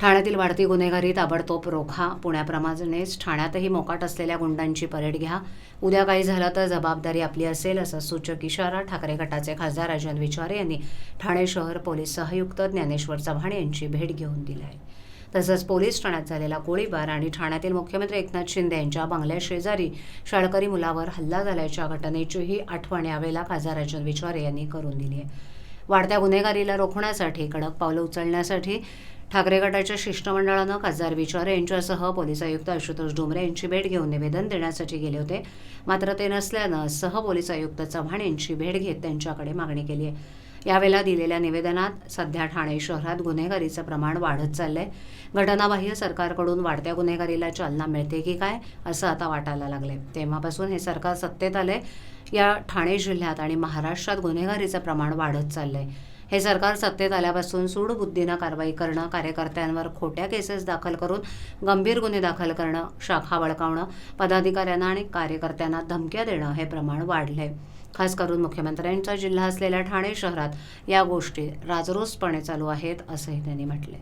ठाण्यातील वाढती गुन्हेगारी ताबडतोब रोखा. पुण्याप्रमाणेच ठाण्यातही मोकाट असलेल्या गुंडांची परेड घ्या. उद्या काही झालं तर जबाबदारी आपली असेल असा सूचक इशारा ठाकरे गटाचे खासदार राजन विचारे यांनी ठाणे शहर पोलीस सहयुक्त ज्ञानेश्वर चव्हाण यांची भेट घेऊन दिली. आहे तसंच पोलीस ठाण्यात झालेला गोळीबार आणि ठाण्यातील मुख्यमंत्री एकनाथ शिंदे यांच्या बंगल्याशेजारी शाळकरी मुलावर हल्ला झाल्याच्या घटनेचीही आठवण यावेळेला खासदार राजन विचारे यांनी करून दिली आहे. वाढत्या गुन्हेगारीला रोखण्यासाठी कडक पावलं उचलण्यासाठी ठाकरे गटाच्या शिष्टमंडळानं खासदार विचारे यांच्यासह पोलीस आयुक्त आशुतोष डोंबरे यांची भेट घेऊन निवेदन देण्यासाठी गेले होते. मात्र ते नसल्यानं सह पोलीस आयुक्त चव्हाण यांची भेट घेत त्यांच्याकडे मागणी केली आहे. यावेळेला दिलेल्या निवेदनात सध्या ठाणे शहरात गुन्हेगारीचं प्रमाण वाढत चाललंय. घटनाबाह्य सरकारकडून वाढत्या गुन्हेगारीला चालना मिळते की काय असं आता वाटायला लागलंय. तेव्हापासून हे सरकार सत्तेत आलंय. या ठाणे जिल्ह्यात आणि महाराष्ट्रात गुन्हेगारीचं प्रमाण वाढत चाललंय. हे सरकार सत्तेत आल्यापासून सूडबुद्धीनं कारवाई करणं कार्यकर्त्यांवर खोट्या केसेस दाखल करून गंभीर गुन्हे दाखल करणं शाखा बळकावणं पदाधिकाऱ्यांना आणि कार्यकर्त्यांना धमक्या देणं हे प्रमाण वाढलंय. खास करून मुख्यमंत्र्यांचा जिल्हा असलेल्या ठाणे शहरात या गोष्टी राजरोसपणे चालू आहेत असंही त्यांनी म्हटलंय.